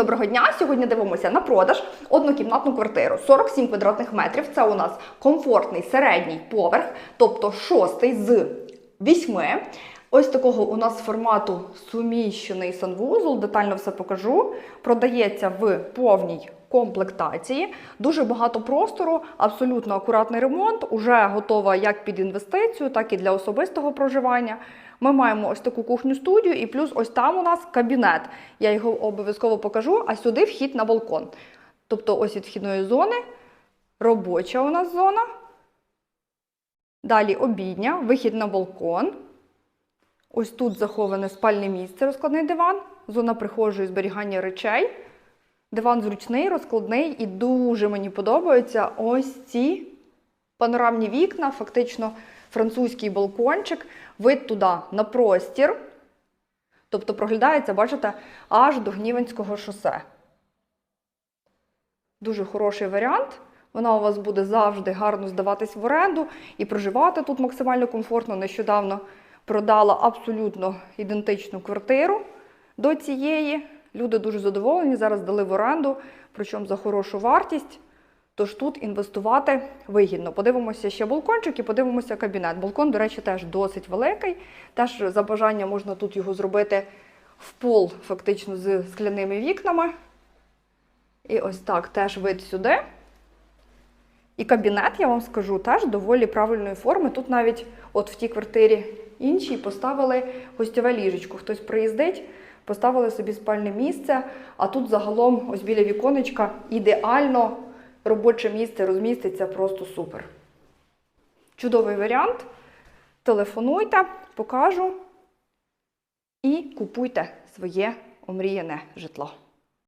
Доброго дня! Сьогодні дивимося на продаж однокімнатну квартиру 47 квадратних метрів. Це у нас комфортний середній поверх, тобто шостий з вісьми. Ось такого у нас формату суміщений санвузол. Детально все покажу. Продається в повній комплектації. Дуже багато простору, абсолютно акуратний ремонт. Уже готова як під інвестицію, так і для особистого проживання. Ми маємо ось таку кухню студію, і плюс ось там у нас кабінет. Я його обов'язково покажу, а сюди вхід на балкон. Тобто, ось від вхідної зони, робоча у нас зона. Далі обідня, вихід на балкон. Ось тут заховане спальне місце, розкладний диван, зона прихожої зберігання речей. Диван зручний, розкладний і дуже мені подобаються ось ці панорамні вікна, фактично французький балкончик, вид туди на простір. Тобто проглядається, бачите, аж до Гніванського шосе. Дуже хороший варіант. Вона у вас буде завжди гарно здаватись в оренду і проживати тут максимально комфортно. Нещодавно продала абсолютно ідентичну квартиру до цієї. Люди дуже задоволені, зараз дали в оренду, причому за хорошу вартість. Тож тут інвестувати вигідно. Подивимося ще балкончик і подивимося кабінет. Балкон, до речі, теж досить великий. Теж за бажання можна тут його зробити в пол, фактично з скляними вікнами. І ось так теж вид сюди. І кабінет, я вам скажу, теж доволі правильної форми. Тут навіть от в тій квартирі іншій поставили гостьове ліжечко. Хтось приїздить, поставили собі спальне місце, а тут загалом, ось біля віконечка, ідеально робоче місце розміститься просто супер. Чудовий варіант. Телефонуйте, покажу і купуйте своє омріяне житло.